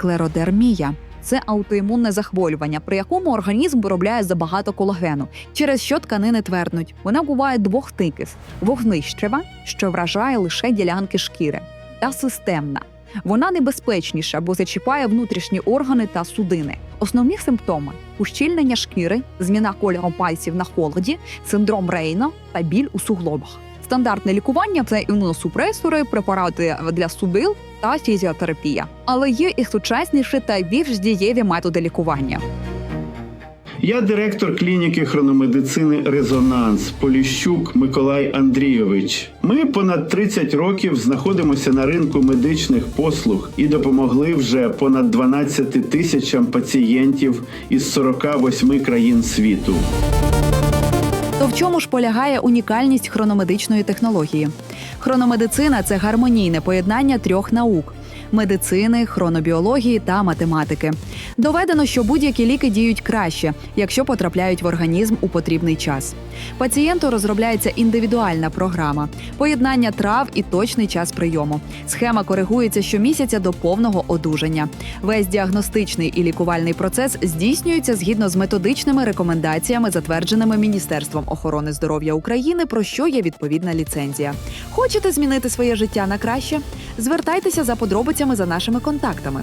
склеродермія. Це аутоімунне захворювання, при якому організм виробляє забагато колагену, через що тканини тверднуть. Вона буває двох типів: вогнищева, що вражає лише ділянки шкіри, та системна. Вона небезпечніша, бо зачіпає внутрішні органи та судини. Основні симптоми ущільнення шкіри, зміна кольору пальців на холоді, синдром Рейна та біль у суглобах. Стандартне лікування це імуносупресори, препарати для судил та фізіотерапія. Але є і сучасніші та більш дієві методи лікування. Я директор клініки хрономедицини Резонанс Поліщук Миколай Андрійович. Ми понад 30 років знаходимося на ринку медичних послуг і допомогли вже понад 12 тисячам пацієнтів із 48 країн світу. То в чому ж полягає унікальність хрономедичної технології? Хрономедицина це гармонійне поєднання трьох наук. Медицини, хронобіології та математики доведено, що будь-які ліки діють краще, якщо потрапляють в організм у потрібний час. Пацієнту розробляється індивідуальна програма, поєднання трав і точний час прийому. Схема коригується щомісяця до повного одужання. Весь діагностичний і лікувальний процес здійснюється згідно з методичними рекомендаціями, затвердженими Міністерством охорони здоров'я України, про що є відповідна ліцензія. Хочете змінити своє життя на краще? Звертайтеся за подробицями за нашими контактами.